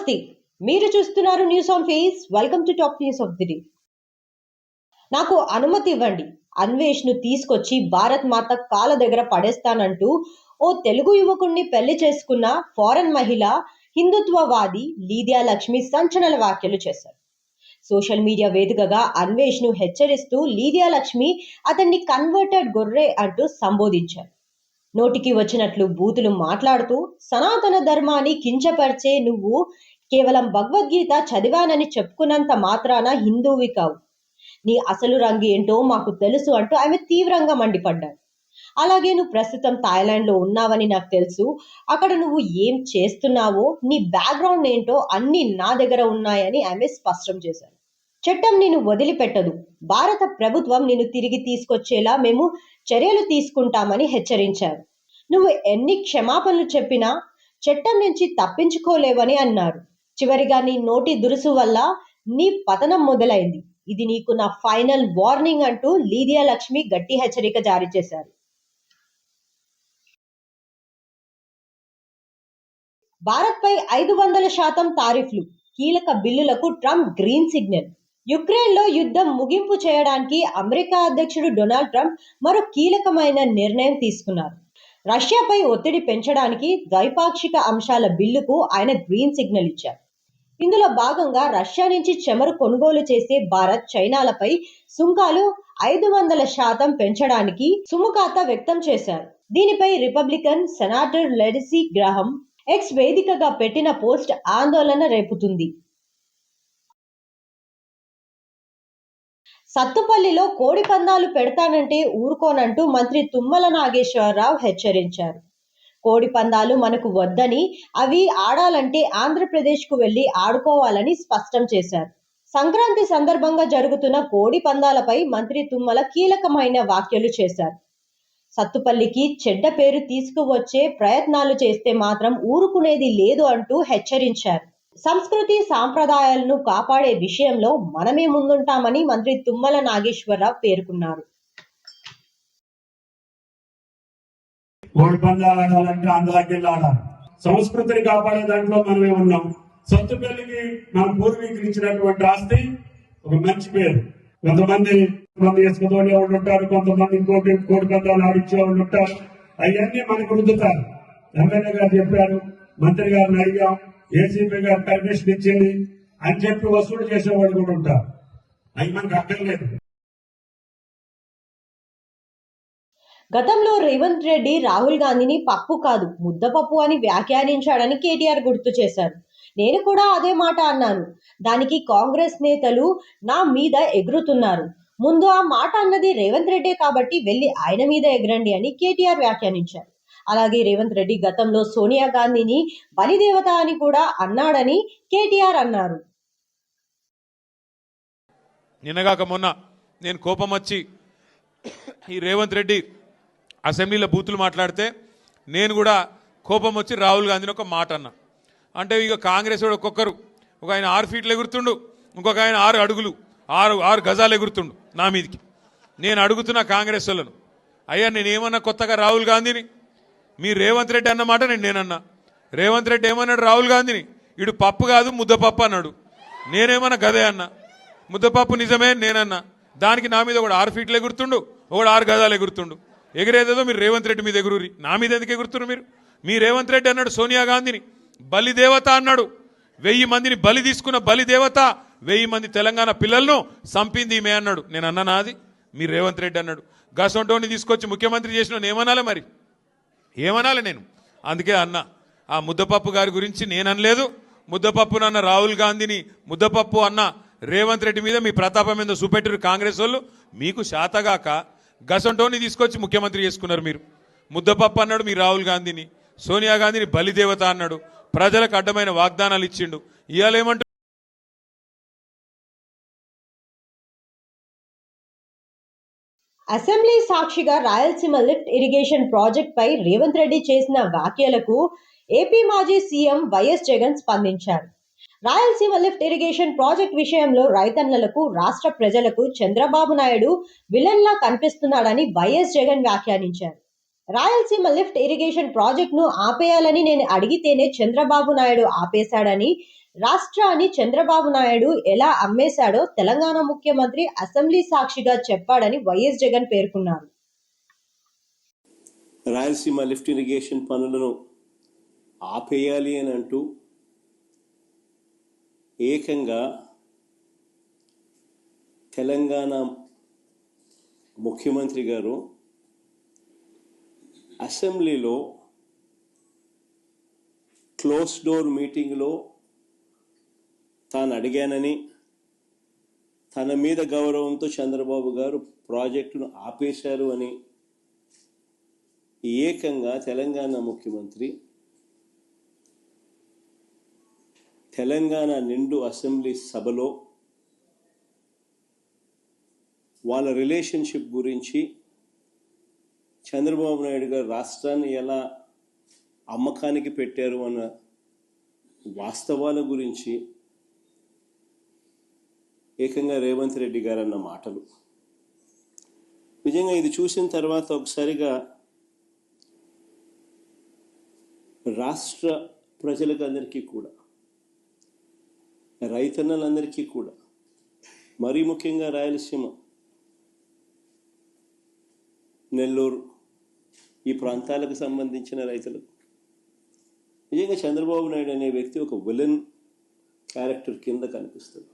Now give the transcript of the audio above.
నమస్తే. మీరు చూస్తున్నారు news on face welcome to top news of the day నాకు అనుమతి ఇవ్వండి. అన్వేష్ను తీసుకొచ్చి భారత్ మాత కాల దగ్గర పడేస్తానంటూ ఓ తెలుగు యువకుణ్ణి పెళ్ళి చేసుకున్న ఫారెన్ మహిళ హిందుత్వవాది లీదియా లక్ష్మి సంచలన వ్యాఖ్యలు చేశారు. సోషల్ మీడియా వేదికగా అన్వేష్ను హెచ్చరిస్తూ లీదియా లక్ష్మి అతన్ని కన్వర్టెడ్ గొర్రె అంటూ సంబోధించారు. నోటికి వచ్చినట్లు బూతులు మాట్లాడుతూ సనాతన ధర్మాన్ని కించపరిచే నువ్వు కేవలం భగవద్గీత చదివానని చెప్పుకున్నంత మాత్రాన హిందువి కావు. నీ అసలు రంగు ఏంటో మాకు తెలుసు అంటూ ఆమె తీవ్రంగా మండిపడ్డారు అలాగే నువ్వు ప్రస్తుతం థాయిలాండ్లో ఉన్నావని నాకు తెలుసు. అక్కడ నువ్వు ఏం చేస్తున్నావో నీ బ్యాక్గ్రౌండ్ ఏంటో అన్నీ నా దగ్గర ఉన్నాయని ఆమె స్పష్టం చేశారు. చట్టం నిన్ను వదిలిపెట్టదు. భారత ప్రభుత్వం నిన్ను తిరిగి తీసుకొచ్చేలా మేము చర్యలు తీసుకుంటామని హెచ్చరించారు. నువ్వు ఎన్ని క్షమాపణలు చెప్పినా చట్టం నుంచి తప్పించుకోలేవని అన్నారు. చివరిగా నీ నోటి దురుసు వల్ల నీ పతనం మొదలైంది. ఇది నీకు నా ఫైనల్ వార్నింగ్ అంటూ లీదియా లక్ష్మి గట్టి హెచ్చరిక జారీ చేశారు. భారత్ పై ఐదు వందల శాతం తారీఫ్లు కీలక బిల్లులకు ట్రంప్ గ్రీన్ సిగ్నల్. యుక్రెయిన్లో యుద్ధం ముగింపు చేయడానికి అమెరికా అధ్యక్షుడు డొనాల్డ్ ట్రంప్ మరో కీలకమైన నిర్ణయం తీసుకున్నారు. రష్యాపై ఒత్తిడి పెంచడానికి ద్వైపాక్షిక అంశాల బిల్లుకు ఆయన గ్రీన్ సిగ్నల్ ఇచ్చారు. ఇందులో భాగంగా రష్యా నుంచి చమురు కొనుగోలు చేసే భారత్ చైనాలపై సుంకాలు ఐదు వందల శాతం పెంచడానికి సుముఖత వ్యక్తం చేశారు. దీనిపై రిపబ్లికన్ సెనాటర్ లెడిసీ గ్రహం ఎక్స్ వేదికగా పెట్టిన పోస్ట్ ఆందోళన రేపుతుంది. సత్తుపల్లిలో కోడి పందాలు పెడతానంటే ఊరుకోనంటూ మంత్రి తుమ్మల నాగేశ్వరరావు హెచ్చరించారు. కోడి పందాలు మనకు వద్దని అవి ఆడాలంటే ఆంధ్రప్రదేశ్కు వెళ్ళి ఆడుకోవాలని స్పష్టం చేశారు. సంక్రాంతి సందర్భంగా జరుగుతున్న కోడి పందాలపై మంత్రి తుమ్మల కీలకమైన వ్యాఖ్యలు చేశారు. సత్తుపల్లికి చెడ్డ పేరు తీసుకువచ్చే ప్రయత్నాలు చేస్తే మాత్రం ఊరుకునేది లేదు అంటూ హెచ్చరించారు. సంస్కృతి సాంప్రదాయాలను కాపాడే విషయంలో మనమే ముందుంటామని మంత్రి తుమ్మల నాగేశ్వరరావు పేర్కొన్నారు. కోడి పందాలు ఆడాలంటే అందులోకి ఆడాలి. సంస్కృతిని కాపాడే దాంట్లో మనమే ఉన్నాం. సొంత పెళ్ళికి మన పూర్వీకులు ఇచ్చినటువంటి ఆస్తి ఒక మంచి పేరు. కొంతమంది మంది ఇసుకతోనే వాళ్ళు కొంతమంది ఇంకోటి కోడి పందాలు ఆడిచ్చే వాళ్ళు ఉంటారు అవన్నీ మనకు రుద్దుతారు. ఎమ్మెల్యే గారు చెప్పారు మంత్రి గారిని అడిగాం ఏసీపీ గారు పర్మిషన్ ఇచ్చింది అని చెప్పి వసూలు చేసేవాడు కూడా ఉంటారు. అవి మనకు అక్కర్లేదు గతంలో రేవంత్ రెడ్డి రాహుల్ గాంధీని పప్పు కాదు ముద్దపప్పు అని వ్యాఖ్యానించాడని కేటీఆర్ గుర్తు చేశారు. నేను కూడా అదే మాట అన్నాను. దానికి కాంగ్రెస్ నేతలు నా మీద ఎగురుతున్నారు. ముందు ఆ మాట అన్నది రేవంత్ రెడ్డే కాబట్టి వెళ్ళి ఆయన మీద ఎగరండి అని కేటీఆర్ వ్యాఖ్యానించారు. అలాగే రేవంత్ రెడ్డి గతంలో సోనియా గాంధీని బలిదేవత అని కూడా అన్నాడని కేటీఆర్ అన్నారు. నిన్నగాక మొన్న నేను కోపం వచ్చి ఈ రేవంత్ రెడ్డి అసెంబ్లీలో బూతులు మాట్లాడితే నేను కూడా కోపం వచ్చి రాహుల్ గాంధీని ఒక మాట అన్న. అంటే ఇక కాంగ్రెస్ వాడు ఒక్కొక్కరు. ఒక ఆయన ఆరు ఫీట్లు ఎగురుతుండు ఇంకొక ఆయన ఆరు అడుగులు ఆరు ఆరు గజాలు ఎగురుతుండు నా మీదికి. నేను అడుగుతున్నా కాంగ్రెస్ వాళ్ళను. అయ్యా నేనేమన్నా కొత్తగా రాహుల్ గాంధీని? మీ రేవంత్ రెడ్డి అన్న మాట నేను నేనన్నా. రేవంత్ రెడ్డి ఏమన్నాడు? రాహుల్ గాంధీని. ఇడు పప్పు కాదు ముద్దపప్పు అన్నాడు. నేనేమన్నా గదే అన్నా? ముద్దపప్పు నిజమే నేనన్నా. దానికి నా మీద ఒకడు ఆరు ఫీట్లు ఎగురుతుండు ఒకడు ఆరు గజాలు ఎగురుతుండు. ఎగిరేదేదో మీరు రేవంత్ రెడ్డి మీద ఎగురురి. నా మీద ఎందుకు ఎగురుతున్నారు మీరు? మీ రేవంత్ రెడ్డి అన్నాడు సోనియా గాంధీని. బలిదేవత అన్నాడు. వెయ్యి మందిని బలి తీసుకున్న బలిదేవత వెయ్యి మంది తెలంగాణ పిల్లలను సంపింది ఈమె అన్నాడు. నేను అన్న అది మీ రేవంత్ రెడ్డి అన్నాడు. గసొంటోని తీసుకొచ్చి ముఖ్యమంత్రి చేసిన ఏమనాలి మరి? ఏమనాలి నేను? అందుకే అన్న ఆ ముద్దపప్పు గారి గురించి నేను అనలేదు. ముద్దపప్పు అన్న రాహుల్ గాంధీని ముద్దపప్పు అన్న రేవంత్ రెడ్డి మీద మీ ప్రతాపం మీద చూపెట్టారు కాంగ్రెస్ వాళ్ళు. మీకు శాతగాక గసంటోని తీసుకొచ్చి ముఖ్యమంత్రి చేసుకున్నారు మీరు. ముద్దపప్పు అన్నాడు మీ రాహుల్ గాంధీని. సోనియా గాంధీని బలిదేవత అన్నాడు. ప్రజలకు అడ్డమైన వాగ్దానాలు ఇచ్చిండు. ఇవాళ అసెంబ్లీ సాక్షిగా రాయలసీమ లిఫ్ట్ ఇరిగేషన్ ప్రాజెక్ట్ పై రేవంత్ రెడ్డి చేసిన వ్యాఖ్యలకు ఏపీ మాజీ సీఎం వైఎస్ జగన్ స్పందించారు. రాయలసీమ లిఫ్ట్ ఇరిగేషన్ ప్రాజెక్ట్ విషయంలో రైతన్నలకు రాష్ట్ర ప్రజలకు చంద్రబాబు నాయుడు విలన్లా కనిపిస్తున్నాడని వైఎస్ జగన్ వ్యాఖ్యానించారు. రాయలసీమ లిఫ్ట్ ఇరిగేషన్ ప్రాజెక్టును ఆపేయాలని నేను అడిగితేనే చంద్రబాబు నాయుడు ఆపేశాడని రాష్ట్రాన్ని చంద్రబాబు నాయుడు ఎలా అమ్మేశాడో తెలంగాణ ముఖ్యమంత్రి అసెంబ్లీ సాక్షిగా చెప్పాడని వైఎస్ జగన్ పేర్కొన్నారు. రాయలసీమ లిఫ్ట్ ఇరిగేషన్ పనులను ఆపేయాలి అని అంటూ ఏకంగా తెలంగాణ ముఖ్యమంత్రి గారు అసెంబ్లీలో క్లోజ్ డోర్ మీటింగ్లో తాను అడిగానని తన మీద గౌరవంతో చంద్రబాబు గారు ప్రాజెక్టును ఆపేశారు అని ఏకంగా తెలంగాణ ముఖ్యమంత్రి తెలంగాణ నిండు అసెంబ్లీ సభలో వాళ్ళ రిలేషన్షిప్ గురించి చంద్రబాబు నాయుడు గారు రాష్ట్రాన్ని ఎలా అమ్మకానికి పెట్టారు అన్న వాస్తవాల గురించి ఏకంగా రేవంత్ రెడ్డి గారు అన్న మాటలు. నిజంగా ఇది చూసిన తర్వాత ఒకసారిగా రాష్ట్ర ప్రజలకు అందరికీ కూడా రైతన్నలందరికీ కూడా. మరీ ముఖ్యంగా రాయలసీమ నెల్లూరు ఈ ప్రాంతాలకు సంబంధించిన రైతులకు. నిజంగా చంద్రబాబు నాయుడు అనే వ్యక్తి ఒక విలన్ క్యారెక్టర్ కింద కనిపిస్తుంది